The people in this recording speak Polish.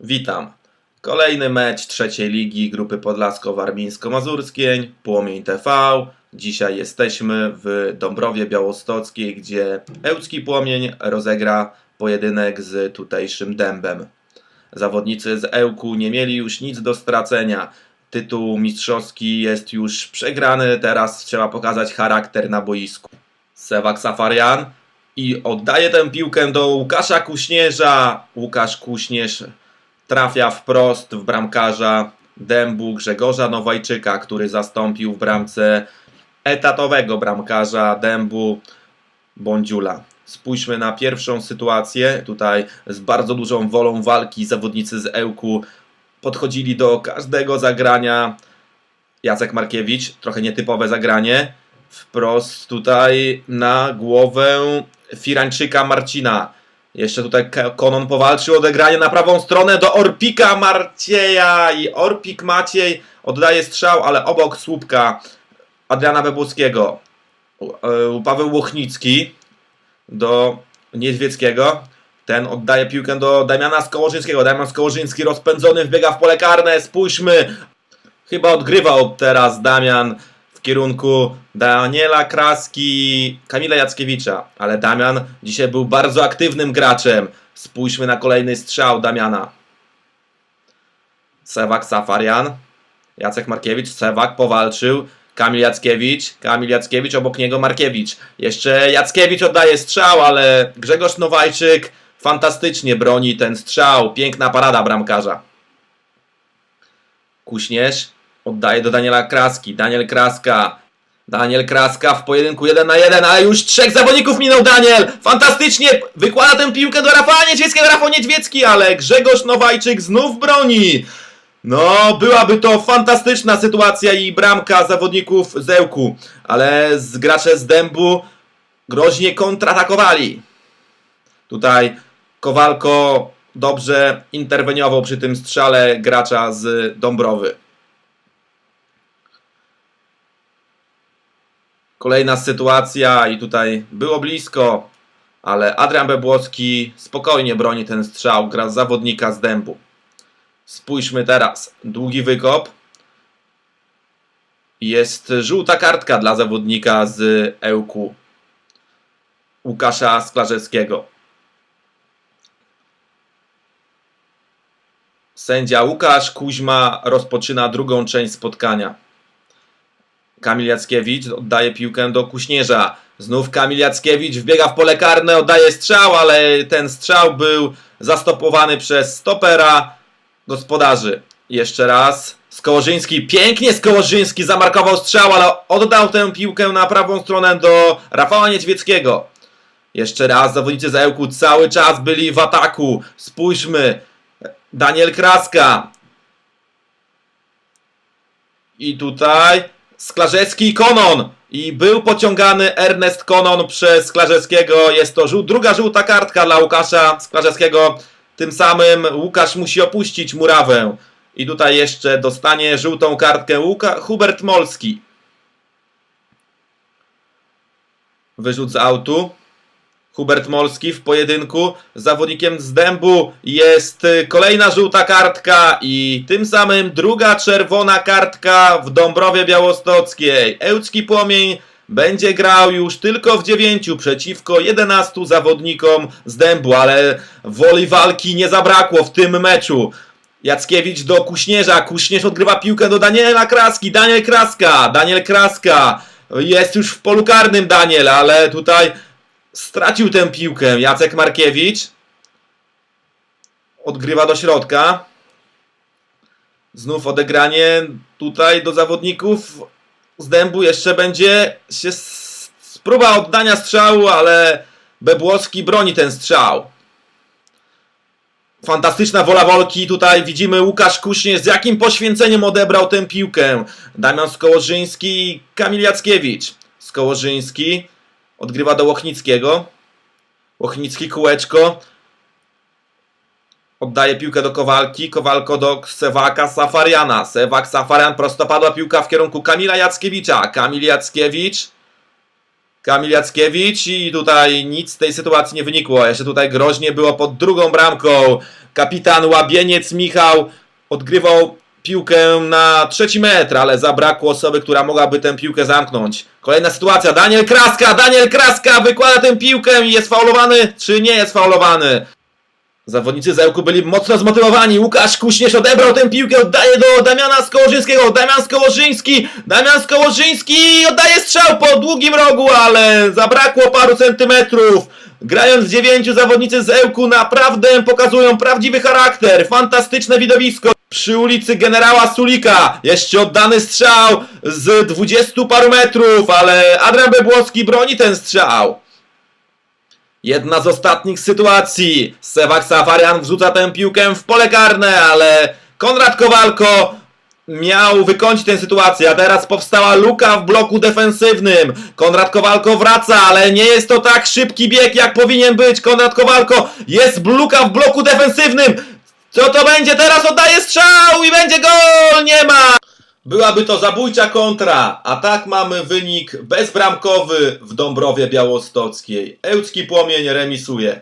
Witam. Kolejny mecz trzeciej ligi grupy Podlasko-Warmińsko-Mazurskiej, Płomień TV. Dzisiaj jesteśmy w Dąbrowie Białostockiej, gdzie Ełcki Płomień rozegra pojedynek z tutejszym Dębem. Zawodnicy z Ełku nie mieli już nic do stracenia. Tytuł mistrzowski jest już przegrany, teraz trzeba pokazać charakter na boisku. Sewak Safarian i oddaje tę piłkę do Łukasza Kuśnierza. Łukasz Kuśnierz trafia wprost w bramkarza Dębu Grzegorza Nowajczyka, który zastąpił w bramce etatowego bramkarza Dębu Bądziula. Spójrzmy na pierwszą sytuację. Tutaj z bardzo dużą wolą walki zawodnicy z Ełku podchodzili do każdego zagrania. Jacek Markiewicz, trochę nietypowe zagranie. Wprost tutaj na głowę Firańczyka Marcina. Jeszcze tutaj Konon powalczył odegranie na prawą stronę do Orpika Marcieja i Orpik Maciej oddaje strzał, ale obok słupka Adriana Bebłuckiego. U- e, Paweł Łochnicki do Niedźwieckiego. Ten oddaje piłkę do Damiana Skołożyńskiego. Damian Skołożyński rozpędzony wbiega w pole karne. Spójrzmy. Chyba odgrywał teraz Damian kierunku Daniela Kraski, Kamila Jackiewicza, ale Damian dzisiaj był bardzo aktywnym graczem. Spójrzmy na kolejny strzał Damiana. Sewak Safarian, Jacek Markiewicz, Sewak powalczył, Kamil Jackiewicz, Kamil Jackiewicz, obok niego Markiewicz. Jeszcze Jackiewicz oddaje strzał, ale Grzegorz Nowajczyk fantastycznie broni ten strzał. Piękna parada bramkarza. Kuśnierz oddaje do Daniela Kraski. Daniel Kraska. Daniel Kraska w pojedynku 1 na 1, ale już trzech zawodników minął Daniel. Fantastycznie wykłada tę piłkę do Rafała Niedźwieckiego. Rafał Niedźwiecki, ale Grzegorz Nowajczyk znów broni. No, byłaby to fantastyczna sytuacja i bramka zawodników Zełku, ale z gracze z Dębu groźnie kontratakowali. Tutaj Kowalko dobrze interweniował przy tym strzale gracza z Dąbrowy. Kolejna sytuacja i tutaj było blisko, ale Adrian Bebłocki spokojnie broni ten strzał, gra zawodnika z dębu. Spójrzmy teraz, długi wykop. Jest żółta kartka dla zawodnika z Ełku, Łukasza Sklarzewskiego. Sędzia Łukasz Kuźma rozpoczyna drugą część spotkania. Kamil Jackiewicz oddaje piłkę do Kuśnierza. Znów Kamil Jackiewicz wbiega w pole karne, oddaje strzał, ale ten strzał był zastopowany przez stopera gospodarzy. Jeszcze raz. Skołożyński, pięknie Skołożyński zamarkował strzał, ale oddał tę piłkę na prawą stronę do Rafała Niedźwieckiego. Jeszcze raz, zawodnicy Zająłku cały czas byli w ataku. Spójrzmy. Daniel Kraska. I tutaj Sklarzewski i Konon. I był pociągany Ernest Konon przez Sklarzewskiego. Jest to żół- druga żółta kartka dla Łukasza Sklarzewskiego. Tym samym Łukasz musi opuścić murawę. I tutaj jeszcze dostanie żółtą kartkę Łuka- Hubert Molski. Wyrzut z autu. Hubert Molski w pojedynku zawodnikiem z dębu jest y, kolejna żółta kartka i tym samym druga czerwona kartka w Dąbrowie Białostockiej. Ełcki Płomień będzie grał już tylko w dziewięciu przeciwko 11 zawodnikom z dębu, ale woli walki nie zabrakło w tym meczu. Jackiewicz do Kuśnierza, Kuśnierz odgrywa piłkę do Daniela Kraski, Daniel Kraska, Daniel Kraska, jest już w polu karnym Daniel, ale tutaj stracił tę piłkę. Jacek Markiewicz odgrywa do środka. Znów odegranie tutaj do zawodników z dębu. Jeszcze będzie się próba oddania strzału, ale Bebłowski broni ten strzał. Fantastyczna wola walki. Tutaj widzimy Łukasz Kuśnie, z jakim poświęceniem odebrał tę piłkę. Damian Skołożyński i Kamil Jackiewicz. Skołożyński odgrywa do Łochnickiego. Łochnicki kółeczko. Oddaje piłkę do Kowalki. Kowalko do Sewaka Safariana. Sewak Safarian prostopadła piłka w kierunku Kamila Jackiewicza. Kamil Jackiewicz. Kamil Jackiewicz i tutaj nic z tej sytuacji nie wynikło. Jeszcze tutaj groźnie było pod drugą bramką. kapitan Łabieniec Michał odgrywał piłkę na trzeci metr, ale zabrakło osoby, która mogłaby tę piłkę zamknąć. Kolejna sytuacja, Daniel Kraska, Daniel Kraska wykłada tę piłkę i jest faulowany, czy nie jest faulowany? Zawodnicy Zełku byli mocno zmotywowani. Łukasz Kuśnierz odebrał tę piłkę, oddaje do Damiana Skołożyńskiego. Damian Skołożyński, Damian Skołożyński oddaje strzał po długim rogu, ale zabrakło paru centymetrów. Grając z dziewięciu zawodnicy z Ełku naprawdę pokazują prawdziwy charakter. Fantastyczne widowisko. Przy ulicy generała Sulika. Jeszcze oddany strzał z dwudziestu paru metrów, ale Adrian Bebłowski broni ten strzał. Jedna z ostatnich sytuacji. Sewak Safarian wrzuca tę piłkę w pole karne, ale Konrad Kowalko miał wykończyć tę sytuację, a teraz powstała luka w bloku defensywnym. Konrad Kowalko wraca, ale nie jest to tak szybki bieg, jak powinien być. Konrad Kowalko jest luka w bloku defensywnym. Co to będzie? Teraz oddaje strzał i będzie gol! Nie ma! Byłaby to zabójcza kontra, a tak mamy wynik bezbramkowy w Dąbrowie Białostockiej. Ełcki Płomień remisuje.